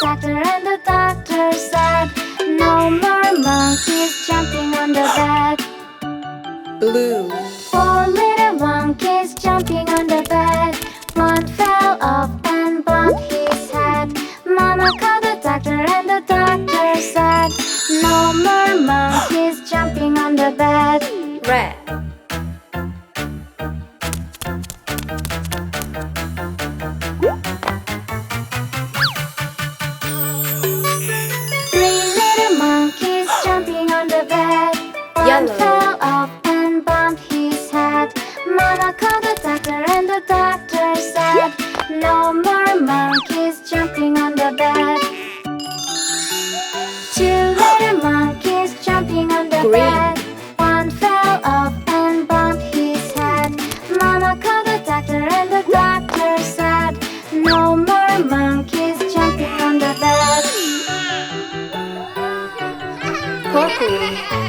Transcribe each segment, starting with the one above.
the doctor, and the doctor said, No more monkeys jumping on the bed. Blue. Four little monkeys jumping on the bed. One fell off and bumped his head. Mama called the doctor, and the doctor said, No more monkeys jumping on the bed. Red. jumping on the bed. Two little monkeys jumping on the Green. bed. One fell off and bumped his head. Mama called the doctor and the doctor said, No more monkeys jumping on the bed. Purple.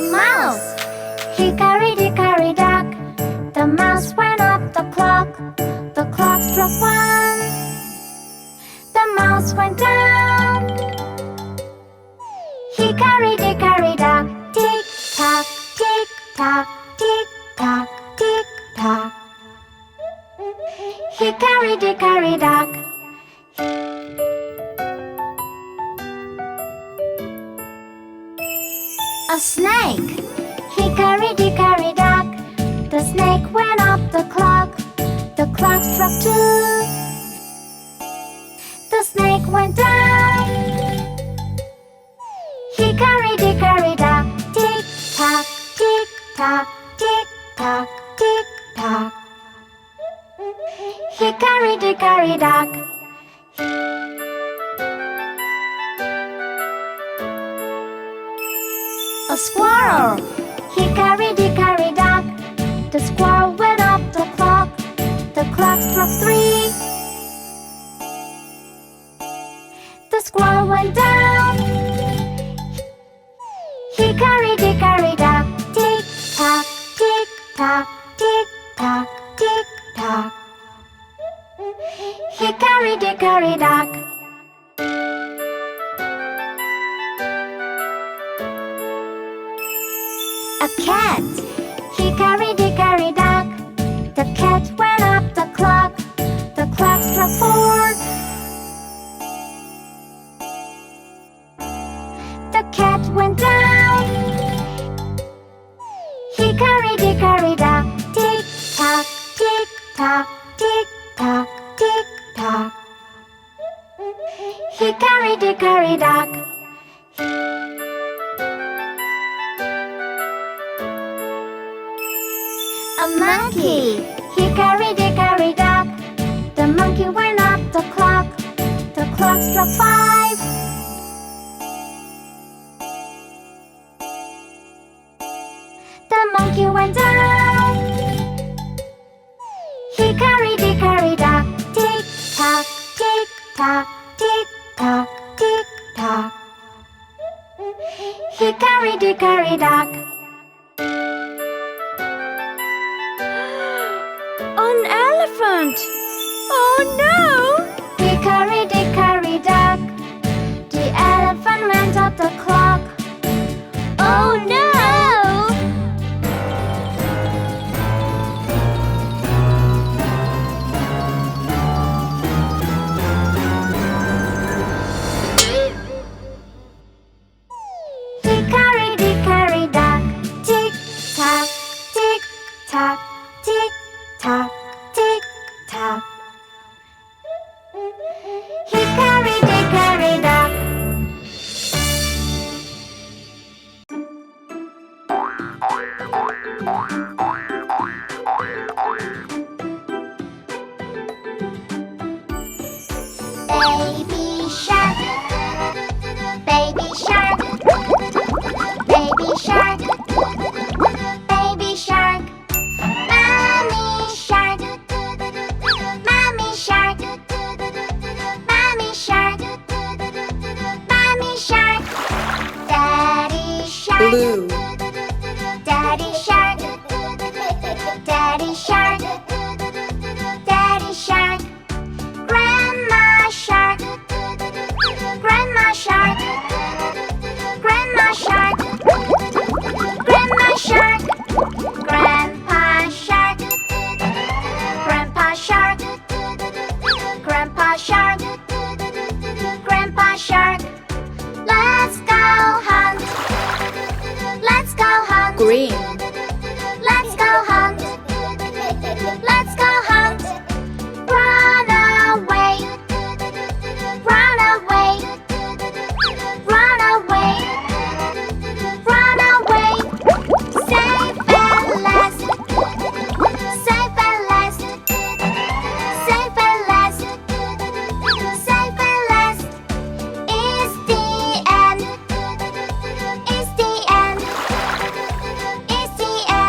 the mouse. Hickory dickory dock, the mouse went up the clock. The clock struck one, the mouse went down. Hickory dickory dock, tick tock, tick tock, tick tock, tick tock. Hickory dickory dock. a snake. Hickory dickory dock, the snake went up the clock. The clock struck two. The snake went down. Hickory dickory dock, tick tock, tick tock, tick tock, tick tock. Hickory dickory dock. Squirrel. Hickory dickory dock. The squirrel went up the clock. The clock struck three. The squirrel went down. Hickory dickory dock. Tick tock, tick tock, tick tock, tick tock. Hickory dickory dock. Cat. Hickory dickory dock. The cat went up the clock. The clock struck four. The cat went down. Hickory dickory dock. Tick tock, tick tock, tick tock, tick tock. Hickory dickory dock. A monkey. Hickory dickory dock. The monkey went up the clock. The clock struck five. The monkey went down. Hickory dickory dock. Tick tock, tick tock, tick tock, tick tock. Hickory dickory dock. Oh no! Baby shark, baby shark, baby shark, baby shark, mommy shark, mommy shark, mommy shark, mommy shark, daddy shark, Blue. daddy shark, daddy shark, shark, grandma shark,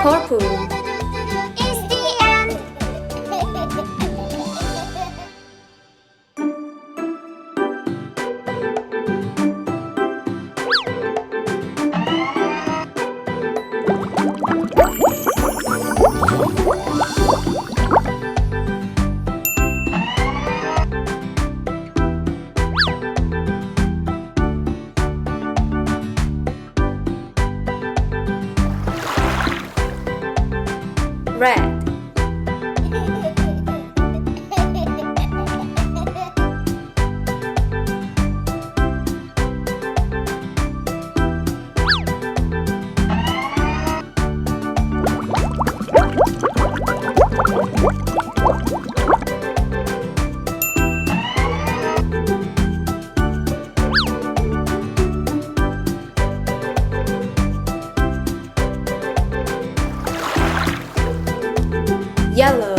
Purple. yellow.